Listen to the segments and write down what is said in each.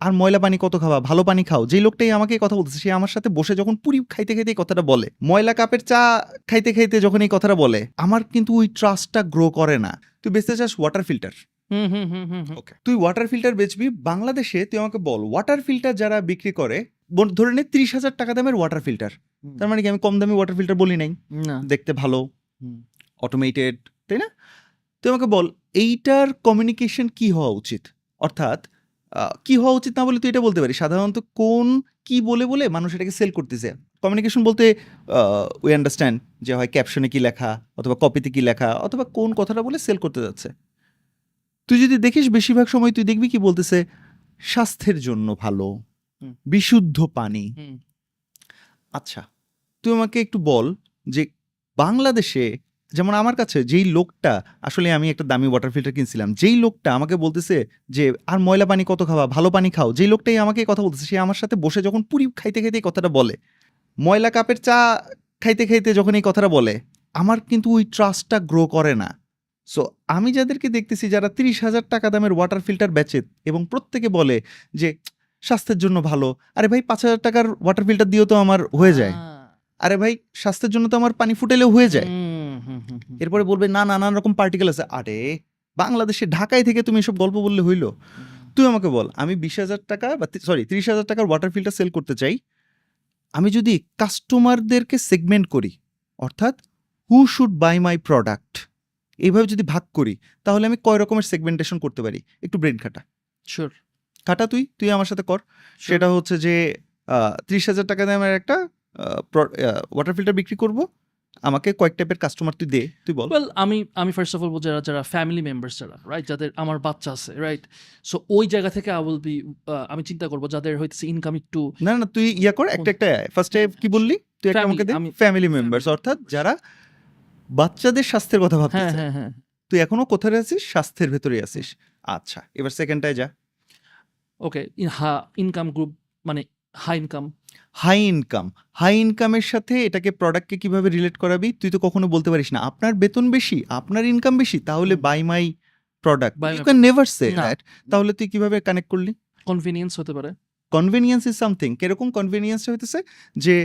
আর ময়লা পানি কত খাওয়া ভালো পানি খাও। যেই লোকটাই আমাকে কথা বলতেছে সে আমার সাথে বসে যখন পুরি খাইতে খাইতে এই কথাটা বলে ময়লা কাপের চা খাইতে খাইতে যখন এই কথাটা বলে আমার কিন্তু ওই ট্রাস্টটা গ্রো করে না। তুই বেচতে চাস ওয়াটার ফিল্টার হুম হুম হুম হুম হুম। ওকে তুই ওয়াটার ফিল্টার বেচবি বাংলাদেশে তুই আমাকে বল ওয়াটার ফিল্টার যারা বিক্রি করে ধরে নে ত্রিশ হাজার টাকা দামের ওয়াটার ফিল্টার তার মানে কি আমি কম দামি ওয়াটার ফিল্টার বলি নাই? দেখতে ভালো। অটোমেটেড তাই না? তুই আমাকে বল এইটার কমিউনিকেশন কি হওয়া উচিত? অর্থাৎ কি হওয়া উচিত না বলে তুই এটা বলতে পারিস? সাধারণত কোন কি বলে বলে মানুষ এটাকে সেল করতেছে। কমিউনিকেশন বলতে উই আন্ডারস্ট্যান্ড যে হয় ক্যাপশনে কি লেখা অথবা কপিতে কি লেখা অথবা কোন কথাটা বলে সেল করতে যাচ্ছে। তুই যদি দেখিস বেশিরভাগ সময় তুই দেখবি কি বলতেছে স্বাস্থ্যের জন্য ভালো বিশুদ্ধ পানি। আচ্ছা তুই আমাকে একটু বল যে বাংলাদেশে যেমন আমার কাছে যেই লোকটা আসলে আমি একটা দামি ওয়াটার ফিল্টার কিনছিলাম যেই লোকটা আমাকে বলতেছে যে আর ময়লা পানি কত খাওয়া ভালো পানি খাও। যেই লোকটাই আমাকে কথা বলতেছে সে আমার সাথে বসে যখন পুরি খাইতে খাইতে এই কথাটা বলে। ময়লা কাপের চা খাইতে খাইতে যখন এই কথাটা বলে আমার কিন্তু ওই ট্রাস্টটা গ্রো করে না। সো আমি যাদেরকে দেখতেছি যারা তিরিশ হাজার টাকা দামের ওয়াটার ফিল্টার বেচে এবং প্রত্যেকে বলে যে স্বাস্থ্যের জন্য ভালো। আরে ভাই পাঁচ হাজার টাকার ওয়াটার ফিল্টার দিয়েও তো আমার হয়ে যায়। আরে ভাই স্বাস্থ্যের জন্য তো আমার পানি ফুটেলেও হয়ে যায়। এরপরে বলবে না নানান রকম পার্টিকেল আছে। আরে বাংলাদেশে ঢাকায় থেকে তুমি এসব গল্প বললে হইল। তুই আমাকে বল আমি বিশ হাজার টাকা বা সরি তিরিশ হাজার টাকার ওয়াটার ফিল্টার সেল করতে চাই। আমি যদি কাস্টমারদেরকে সেগমেন্ট করি অর্থাৎ who should buy my product এইভাবে যদি ভাগ করি তাহলে আমি কয় রকমের সেগমেন্টেশন করতে পারি? একটু ব্রেন খাটা। Sure, খাটা তুই তুই আমার সাথে কর। সেটা হচ্ছে যে ত্রিশ হাজার টাকা দামের একটা ওয়াটার ফিল্টার বিক্রি করব। আমাকে কয়েক টাইপের কাস্টমার তুই দে তুই বল। ওয়েল আমি আমি ফার্স্ট অফ অল যারা যারা ফ্যামিলি মেম্বার্স যারা রাইট যাদের আমার বাচ্চা আছে রাইট সো ওই জায়গা থেকে আই উইল বি আমি চিন্তা করব যাদের হইতেছে ইনকাম একটু না না তুই ইয়া কর একটা একটা ফার্স্টে কি বললি? তুই একটা আমাকে দে ফ্যামিলি মেম্বার্স অর্থাৎ যারা বাচ্চাদের স্বাস্থ্যের কথা হ্যাঁ ভাবছিস হ্যাঁ হ্যাঁ। তুই এখনও কোথায় আছিস? স্বাস্থ্যের ভেতরে আছিস। আচ্ছা এবার সেকেন্ডটায় যা। ওকে হা ইনকাম গ্রুপ মানে high income high income high ইনকামের সাথে এটাকে প্রোডাক্টকে কীভাবে রিলেট করাবি? তুই তো কখনো বলতে পারিস না। আপনার বেতন বেশি আপনার ইনকাম বেশি তাহলে by my product you can never say. That তাহলে তুই কীভাবে কানেক্ট করলি? কনভিনিয়েন্স হতে পারে। কনভেনিয়েন্স ইজ সামথিং কীরকম কনভেনিয়েন্স হইতেছে? যে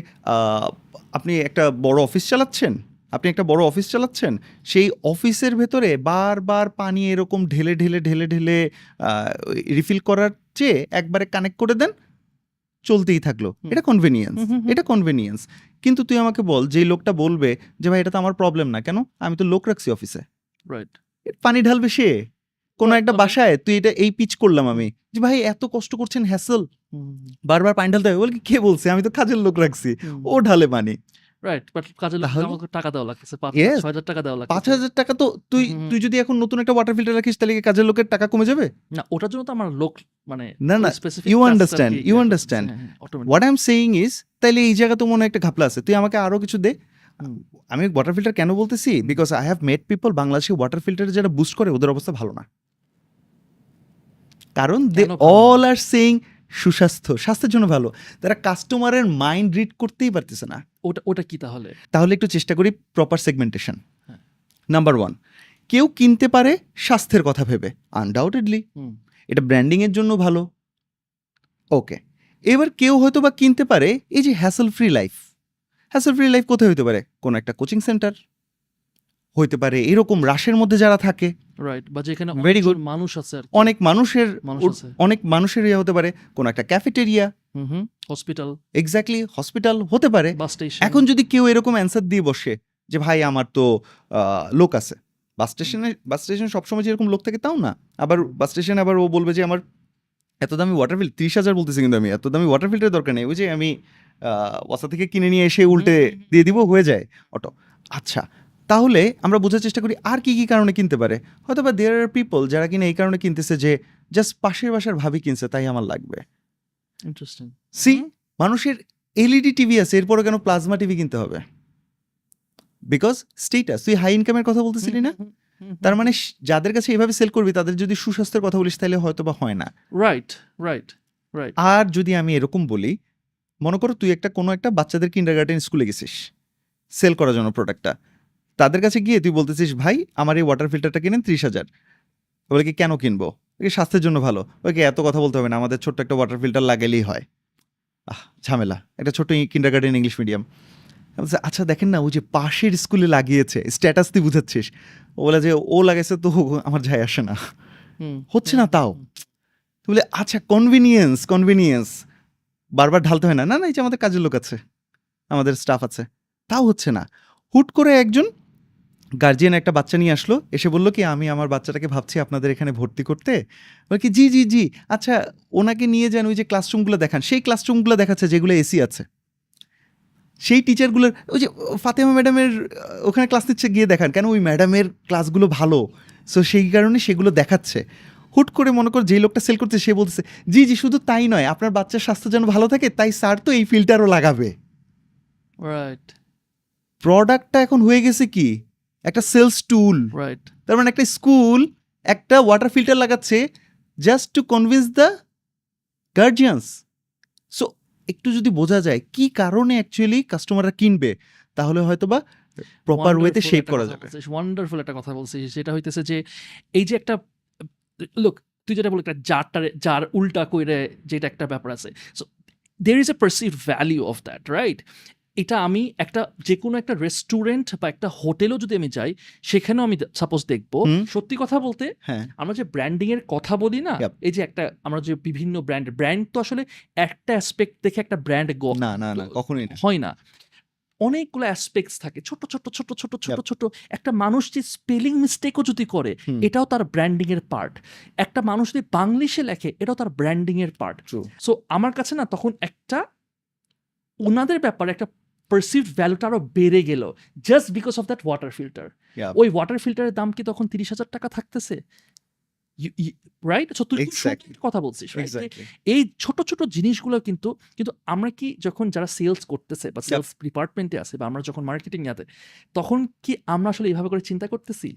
আপনি একটা বড় অফিস চালাচ্ছেন আপনি একটা বড় অফিস চালাচ্ছেন সেই অফিসের ভেতরে বারবার পানি এরকম ঢেলে ঢেলে ঢেলে ঢেলে রিফিল করার চেয়ে একবারে কানেক্ট করে দেন চলতেই থাকল। এটা কনভেনিয়েন্স। এটা কনভেনিয়েন্স কিন্তু তুই আমাকে বল যে লোকটা বলবে যে ভাই এটা তো আমার প্রবলেম না কেন? আমি তো লোক রাখছি অফিসে রাইট পানি ঢালবে সে। কোনো একটা বাসায় তুই এটা এই পিচ করলাম আমি। যে ভাই এত কষ্ট করছেন হ্যাসল বারবার পানি ঢালতে হবে বল কি কে বলছে? আমি তো কাজের লোক রাখছি। ও ঢালে পানি। রাইট বাট কাজে আমাকে টাকা দেওয়া লাগতেছে পাঁচ হাজার টাকা দেওয়া পাঁচ হাজার টাকা তো তুই হুম, হুম। তুই যদি এখন নতুন একটা ওয়াটার ফিল্টার রাখিস তাহলে কাজের লোকের টাকা কমে যাবে? না ওটার জন্য তো আমার লোক মানে না, না, specific you understand, you what I am saying is তাইলে এই জায়গা তো মনে হয় একটা ঘাপলা আছে। তুই আমাকে আরও কিছু দে। আমি ওয়াটার ফিল্টার কেন বলতেছি? Because I have made people বাংলাদেশে ওয়াটার ফিল্টার যারা বুস্ট করে ওদের অবস্থা ভালো না। কারণ দে? অল আর সেইং সুস্বাস্থ্য স্বাস্থ্যের জন্য ভালো। তারা কাস্টমারের মাইন্ড রিড করতেই পারতেছে না। ওটা ওটা কি তাহলে? তাহলে একটু চেষ্টা করি প্রপার সেগমেন্টেশন। নাম্বার ওয়ান কেউ কিনতে পারে স্বাস্থ্যের কথা ভেবে আনডাউটেডলি এটা ব্র্যান্ডিংয়ের জন্য ভালো। ওকে এবার কেউ হয়তো বা কিনতে পারে এই যে hassle free life hassle free life কোথায় হতে পারে? কোনো একটা কোচিং সেন্টার হইতে পারে। এরকম রাশের মধ্যে যারা থাকে রাইট বা যেখানে good. good. মানুষ আছে অনেক মানুষের অনেক মানুষের ইয়ে হতে পারে। কোনো একটা cafeteria hmm hmm hospital exactly hospital হতে পারে। এখন যদি কেউ এরকম অ্যান্সার দিয়ে বসে যে ভাই আমার তো লোক আছে। বাস স্টেশনে বাস স্টেশনে সবসময় যেরকম লোক থাকে তাও না। আবার বাস স্টেশনে আবার ও বলবে যে আমার এত দামি ওয়াটার ফিল্টার ত্রিশ হাজার বলতেছি কিন্তু আমি এত দামি ওয়াটার ফিল্টার দরকার নেই। ওই যে আমি আহ, ওয়াসা থেকে কিনে নিয়ে এসে উল্টে। দিয়ে দিব হয়ে যায়। অটো। আচ্ছা তাহলে আমরা বোঝার চেষ্টা করি আর কি কি কারণে কিনতে পারে। হয়তো বা দেয়ার আর পিপল যারা কিনা এই কারণে কিনতেছে যে জাস্ট পাশের বাসার ভাবি কিনছে তাই আমার লাগবে। ইন্টারেস্টিং সি মানুষের এলইডি টিভি আছে এরপরে কেন প্লাজমা টিভি কিনতে হবে? বিকজ স্টেটাস তুই হাই ইনকামের কথা বলতেছিলি না? তার মানে যাদের কাছে এভাবে সেল করবি তাদের যদি সুস্বাস্থ্যের কথা বলিস তাহলে হয়তো বা হয় না। রাইট রাইট রাইট আর যদি আমি এরকম বলি মনে করো তুই একটা কোনো একটা বাচ্চাদের কিন্ডার গার্ডেন স্কুলে গেছিস সেল করার জন্য প্রোডাক্টটা তাদের কাছে গিয়ে তুই বলতেছিস ভাই আমার এই ওয়াটার ফিল্টারটা কিনেন ত্রিশ হাজার। বলে কি কেন কিনবো? ওকে স্বাস্থ্যের জন্য ভালো। ওকে এত কথা বলতে হবে না আমাদের ছোট্ট একটা ওয়াটার ফিল্টার লাগালেই হয়। আহ ঝামেলা। একটা ছোট্ট কিন্ডার গার্ডেন ইংলিশ মিডিয়াম বলছে আচ্ছা দেখেন না ওই যে পাশের স্কুলে লাগিয়েছে স্ট্যাটাস তুই বুঝাচ্ছিস। ও বলে যে ও লাগাইছে তো আমার যায় আসে না। হচ্ছে না তাও। বলে আচ্ছা কনভিনিয়েন্স কনভিনিয়েন্স বারবার ঢালতে হয় না না না এই যে আমাদের কাজের লোক আছে আমাদের স্টাফ আছে। তাও হচ্ছে না। হুট করে একজন গার্জিয়ান একটা বাচ্চা নিয়ে আসলো এসে বলল কি আমি আমার বাচ্চাটাকে ভাবছি আপনাদের এখানে ভর্তি করতে। বলে কি জি জি জি। আচ্ছা ওনাকে নিয়ে যান ওই যে ক্লাসরুমগুলো দেখান সেই ক্লাসরুমগুলো দেখাচ্ছে যেগুলো এসি আছে। সেই টিচারগুলোর ওই যে ফাতেমা ম্যাডামের ওখানে ক্লাস নিচ্ছে গিয়ে দেখান। কেন ওই ম্যাডামের ক্লাসগুলো ভালো? সো সেই কারণে সেগুলো দেখাচ্ছে। হুট করে মনে কর যেই লোকটা সেল করছে সে বলতেছে জি জি শুধু তাই নয় আপনার বাচ্চার স্বাস্থ্য যেন ভালো থাকে তাই স্যার তো এই ফিল্টারও লাগাবে। রাইট প্রোডাক্টটা এখন হয়ে গেছে কি? একটা সেলস টুল। রাইট তার মানে একটা স্কুল একটা ওয়াটার ফিল্টার লাগাচ্ছে just to convince the guardians so একটু যদি বোঝা যায় কি কারণে অ্যাকচুয়ালি কাস্টমাররা কিনবে তাহলে হয়তো বা প্রপার ওয়েতে শেপ করা যাবে। ওয়ান্ডারফুল একটা কথা বলছিস সেটা হইতেছে যে এই যে একটা লুক তুই যেটা বলি একটা জারটার যার উল্টা কইরে যেটা একটা ব্যাপার আছে। So there is a perceived value of that right এটা আমি একটা যে কোনো একটা রেস্টুরেন্ট বা একটা হোটেলও যদি আমি যাই সেখানেও আমি সাপোজ দেখব। সত্যি কথা বলতে হ্যাঁ। আমরা যে ব্র্যান্ডিং এর কথা বলি না এই যে একটা আমরা যে বিভিন্ন ব্র্যান্ড ব্র্যান্ড তো আসলে একটা অ্যাসপেক্ট দেখে একটা ব্র্যান্ড না না না কখনোই হয় না। অনেকগুলো অ্যাসপেক্টস থাকে ছোট ছোট ছোট ছোট ছোট ছোট একটা মানুষ যে স্পেলিং মিস্টেকও যদি করে এটাও তার ব্র্যান্ডিং এর পার্ট একটা মানুষ যদি বাংলিশে লেখে এটাও তার ব্র্যান্ডিং এর পার্ট সো আমার কাছে না তখন একটা ওনাদের ব্যাপারে একটা পারসিভড ভ্যালুটা আরও বেড়ে গেল just because of that water filter ওই ওয়াটার ফিল্টারের দাম কি তখন তিরিশ হাজার টাকা থাকতেছে? রাইট তুই কথা বলছিস. এই ছোট ছোট জিনিসগুলো কিন্তু কিন্তু আমরা কি যখন যারা সেলস করতেছে বা সেলস ডিপার্টমেন্টে আছে বা আমরা যখন মার্কেটিং আছে তখন কি আমরা আসলে এইভাবে করে চিন্তা করতেছি?